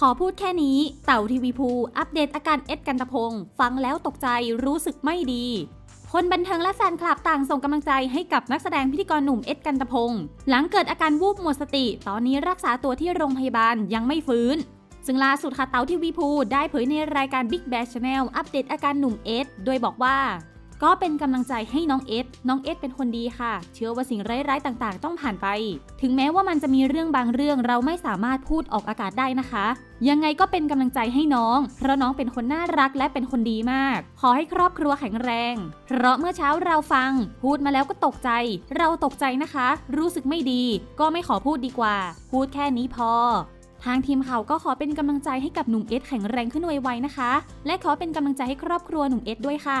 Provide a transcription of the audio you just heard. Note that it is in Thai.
ขอพูดแค่นี้ เต่าทีวีภูอัปเดตอาการเอ็ดกันตะพง ฟังแล้วตกใจรู้สึกไม่ดี คนบันเทิงและแฟนคลับต่างส่งกำลังใจให้กับนักแสดงพิธีกรหนุ่มเอ็ดกันตะพง หลังเกิดอาการวูบหมดสติ ตอนนี้รักษาตัวที่โรงพยาบาลยังไม่ฟื้น ซึ่งล่าสุดค่ะเต๋าทีวีภูได้เผยในรายการ Big Bash Channel อัปเดตอาการหนุ่มเอ็ดโดยบอกว่า ก็เป็นกำลังใจให้น้องเอส น้องเอสเป็นคนดีค่ะ เชื่อว่าสิ่งร้ายๆต่างๆ ต้องผ่านไป ถึงแม้ว่ามันจะมีเรื่องบางเรื่องเราไม่สามารถพูดออกอากาศได้นะคะ ยังไงก็เป็นกำลังใจให้น้อง เพราะน้องเป็นคนน่ารักและเป็นคนดีมาก ขอให้ครอบครัวแข็งแรง เพราะเมื่อเช้าเราฟัง พูดมาแล้วก็ตกใจ เราตกใจนะคะ รู้สึกไม่ดี ก็ไม่ขอพูดดีกว่า พูดแค่นี้พอทางทีมข่าวก็ขอเป็นกำลังใจให้กับหนุ่มเอสแข็งแรงขึ้นไวๆนะคะ และขอเป็นกำลังใจให้ครอบครัวหนุ่มเอสด้วยค่ะ